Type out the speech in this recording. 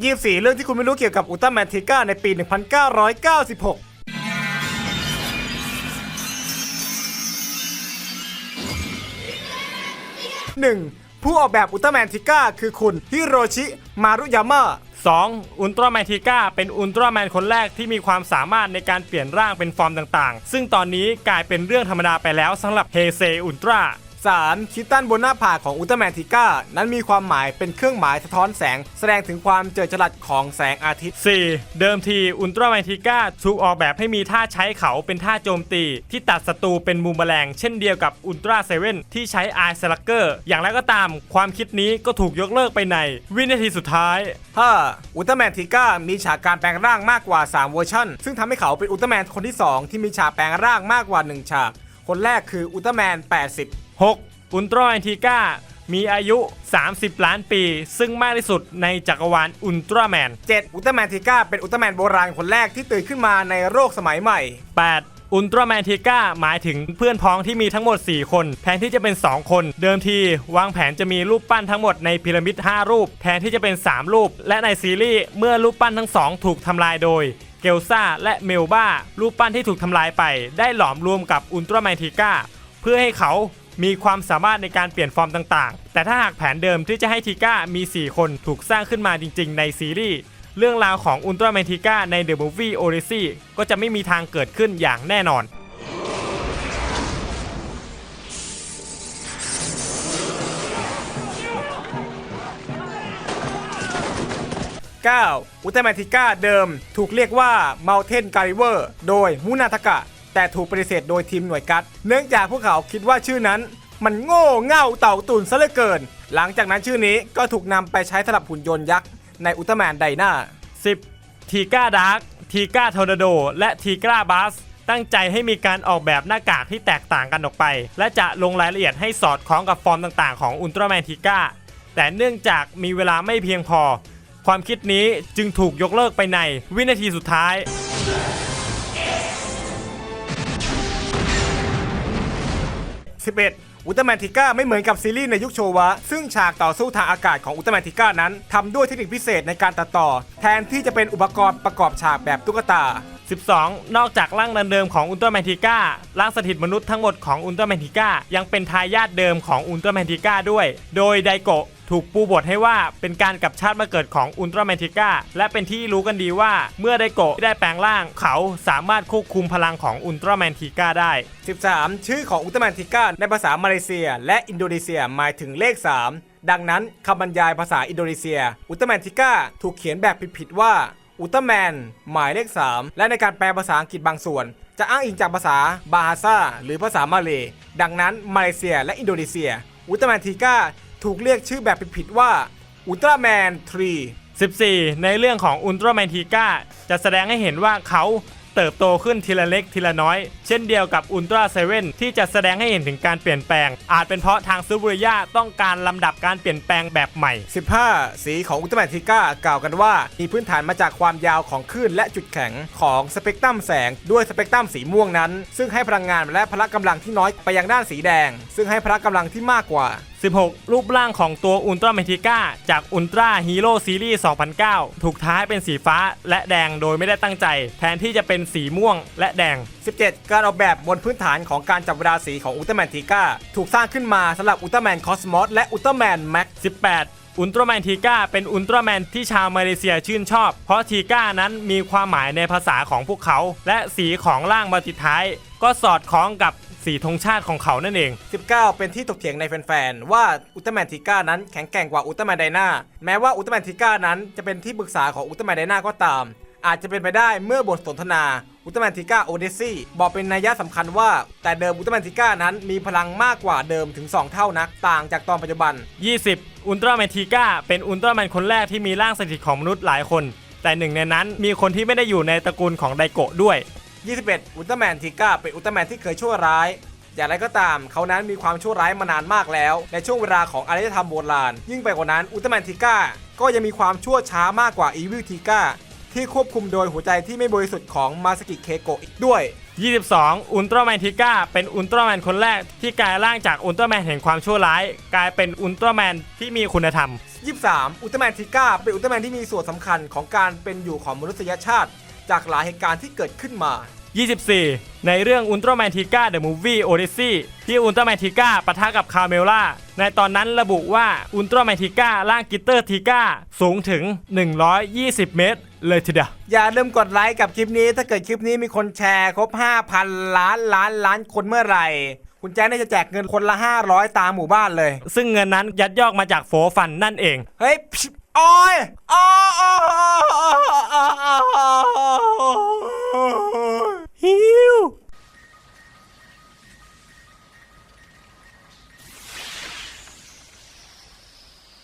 24 เรื่องที่คุณไม่รู้เกี่ยวกับอุลตร้าแมนทิก้าในปี 1996 1. ผู้ออกแบบอุลตร้าแมนทิก้าคือคุณฮิโรชิมารุยาม่า 2. อุลตร้าแมนทิก้าเป็นอุลตร้าแมนคนแรกที่มีความสามารถในการเปลี่ยนร่างเป็นฟอร์มต่างๆ ซึ่งตอนนี้กลายเป็นเรื่องธรรมดาไปแล้วสำหรับเฮเซอุลตร้า 3. คิดตันบนหน้าผากของอุลตร้าแมนทิก้านั้นมีความหมายเป็นเครื่องหมายสะท้อนแสง แสดงถึงความเจิดจรัสของแสงอาทิตย์ 4. เดิมทีอุลตร้าแมนทิก้าถูกออกแบบให้มีท่าใช้เขาเป็นท่าโจมตี ที่ตัดศัตรูเป็นมูมแมลง เช่นเดียวกับอุลตร้าเซเว่นที่ใช้ไอสลักเกอร์อย่างไรก็ตาม ความคิดนี้ก็ถูกยกเลิกไปใน วินาทีสุดท้าย 5. อุลตร้าแมนทิก้ามีฉากการแปลงร่างมากกว่า 3 เวอร์ชันซึ่งทำให้เขาเป็นอุลตร้าแมนคนที่ 2 ที่มีฉากแปลงร่างมากกว่า 1 ฉาก คนแรกคืออุลตร้าแมน80 6. อุลตร้าแมนทิก้ามีอายุ 30 ล้านปี ซึ่งมากที่สุดในจักรวาลอุลตร้าแมน 7. อุลตร้าแมนทิก้าเป็นอุลตร้าแมนโบราณคนแรกที่ตื่นขึ้นมาในโลกสมัยใหม่ 8. อุลตร้าแมนทิก้าหมายถึงเพื่อนพ้องที่มีทั้งหมด 4 คน แทนที่จะเป็น 2 คน เดิมทีวางแผนจะมีรูปปั้นทั้งหมดในพีระมิด 5 รูป แทนที่จะเป็น 3 รูป และในซีรีส์เมื่อรูปปั้นทั้งสองถูกทำลายโดย เกลซ่าและเมลบ้ารูปปั้นที่ถูกทำลายไป ได้หลอมรวมกับอุลตร้าแมนทิก้าเพื่อให้เขามีความสามารถในการเปลี่ยนฟอร์มต่างๆ แต่ถ้าหากแผนเดิมที่จะให้ทิก้ามี 4 คนถูกสร้างขึ้นมาจริง ๆ ในซีรีส์เรื่องราวของอุลตร้าแมนทิก้าใน The Movie Odyssey ก็จะไม่มีทางเกิดขึ้นอย่างแน่นอน 9. อุลตร้าแมนทิก้าเดิมถูกเรียกว่า Mountain g a r i v e r โดยมุนาทากะ แต่ถูกปฏิเสธโดยทีมหน่วยกัด เนื่องจากพวกเขาคิดว่าชื่อนั้น มันโง่เง่าเต่าตุ่นซะเหลือเกิน หลังจากนั้นชื่อนี้ก็ถูกนำไปใช้สลับหุ่นยนต์ยักษ์ในอุลตร้าแมนไดนา 10. ทีก้าดาร์กทีก้าทอร์นาโดและทีก้าบัสตั้งใจให้มีการออกแบบหน้ากากที่แตกต่างกันออกไป และจะลงรายละเอียดให้สอดคล้องกับฟอร์มต่างๆของอุลตร้าแมนทีก้าแต่เนื่องจากมีเวลาไม่เพียงพอ ความคิดนี้จึงถูกยกเลิกไปในวินาทีสุดท้าย 11. อุลตร้าแมนทิก้าไม่เหมือนกับซีรีส์ในยุคโชวะ ซึ่งฉากต่อสู้ทางอากาศของอุลตร้าแมนทิก้านั้นทำด้วยเทคนิคพิเศษในการตัดต่อ แทนที่จะเป็นอุปกรณ์ประกอบฉากแบบตุ๊กตา 12 นอกจากร่างเดิมของอุลตร้าแมนทิก้าร่างสถิตมนุษย์ทั้งหมดของอุลตร้าแมนทิก้ายังเป็นทายาทเดิมของอุลตร้าแมนทิก้าด้วย โดยไดโกะถูกปูบทให้ว่าเป็นการกลับชาติมาเกิดของอุลตร้าแมนทิก้าและเป็นที่รู้กันดีว่าเมื่อไดโกะได้แปลงร่างเขาสามารถควบคุมพลังของอุลตร้าแมนทิก้าได้ 13 ชื่อของอุลตร้าแมนทิก้าในภาษามาเลเซีย และอินโดนีเซียหมายถึงเลข 3 ดังนั้นคำบรรยายภาษาอินโดนีเซีย อุลตร้าแมนทิก้าถูกเขียนแบบผิดๆว่า อุลตร้าแมน หมายเลข 3 และในการแปลภาษาอังกฤษบางส่วน จะอ้างอิงจากภาษาบาฮาซาหรือภาษามาเลยดังนั้นมาเลเซียและอินโดนีเซีย อุลตร้าแมนทีก้าถูกเรียกชื่อแบบผิดๆว่าอุลตร้าแมนทรี14 ในเรื่องของอุลตร้าแมนทีก้าจะแสดงให้เห็นว่าเขา เติบโตขึ้นทีละเล็กทีละน้อย เช่นเดียวกับอุลตร้าเซเว่นที่จะแสดงให้เห็นถึงการเปลี่ยนแปลง อาจเป็นเพราะทางซูบุริยะต้องการลำดับการเปลี่ยนแปลงแบบใหม่ 15 สีของอุลตร้าแมนทิก้ากล่าวกันว่า มีพื้นฐานมาจากความยาวของคลื่นและจุดแข็งของสเปกตรัมแสงด้วยสเปกตรัมสีม่วงนั้น ซึ่งให้พลังงานและพละกำลังที่น้อยไปยังด้านสีแดง ซึ่งให้พละกำลังที่มากกว่า 16 รูปร่างของตัวอุลตร้าแมนทิก้าจากอุลตร้าฮีโร่ซีรีส์2009 ถูกท้ายเป็นสีฟ้าและแดงโดยไม่ได้ตั้งใจ แทนที่จะเป็นสีม่วงและแดง 17 การออกแบบบนพื้นฐานของการจับเวลาสีของอุลตร้าแมนทิก้าถูกสร้างขึ้นมาสำหรับอุลตร้าแมนคอสมอสและอุลตร้าแมนแม็ก18 อุลตร้าแมนทีก้าเป็นอุลตร้าแมนที่ชาวมาเลเซียชื่นชอบ เพราะทีก้านั้นมีความหมายในภาษาของพวกเขา และสีของร่างมาติดท้าย ก็สอดคล้องกับสีธงชาติของเขานั่นเอง 19 เป็นที่ถกเถียงในแฟนๆ ว่าอุลตร้าแมนทิก้านั้นแข็งแกร่งกว่าอุลตร้าแมนไดนาแม้ว่าอุลตร้าแมนทิก้านั้นจะเป็นที่ปรึกษาของอุลตร้าแมนไดนาก็ตาม อาจจะเป็นไปได้เมื่อบทสนทนาอุลตร้าแมนทิก้าโอเดซี่บอกเป็นนัยสำคัญว่า แต่เดิมอุลตร้าแมนทิก้านั้นมีพลังมากกว่าเดิมถึง 2 เท่านักต่างจากตอนปัจจุบัน 20 อุลตร้าแมนทีก้าเป็นอุลตร้าแมนคนแรกที่มีร่างสถิตของมนุษย์หลายคน แต่หนึ่งในนั้นมีคนที่ไม่ได้อยู่ในตระกูลของไดโกะด้วย 21 อุลตร้าแมนทิก้าเป็นอุลตร้าแมนที่เคยชั่วร้ายอย่างไรก็ตาม เขานั้นมีความชั่วร้ายมานานมากแล้ว ในช่วงเวลาของอารยธรรมโบราณ ยิ่งไปกว่านั้นอุลตร้าแมนทิก้าก็ยังมีความชั่วช้ามากกว่าอีวิลทิก้า ที่ควบคุมโดยหัวใจที่ไม่บริสุทธิ์ของมาสกิเคโกะอีกด้วย 22 อุลตร้าแมนทิก้าเป็นอุลตร้าแมนคนแรกที่กลายร่างจากอุลตร้าแมนแห่งความชั่วร้าย กลายเป็นอุลตร้าแมนที่มีคุณธรรม 23 อุลตร้าแมนทิก้าเป็นอุลตร้าแมนที่มีส่วนสำคัญของการเป็นอยู่ของมนุษยชาติ จากหลายเหตุการณ์ที่เกิดขึ้นมา 24 ในเรื่องอุลตร้าแมนทิก้าเดอะมูฟวี่โอดิซีที่อุลตร้าแมนทิก้าปะทะกับคาเมล่าในตอนนั้นระบุว่าอุลตร้าแมนทิก้าร่างกิตเตอร์ทิก้าสูงถึง 120 เมตร เลยทีเดียวอย่าลืมกดไลค์กับคลิปนี้ ถ้าเกิดคลิปนี้มีคนแชร์ครบ 5,000 ล้านล้านล้านคนเมื่อไหร่คุณแจ๊คเนี่ยจะแจกเงินคนละ 500 ตามหมู่บ้านเลย ซึ่งเงินนั้นยัดยอกมาจากโฟฟันนั่นเอง เฮ้ยพิชโอ้ยอ้ออ้ออ้ออ้ออ้อ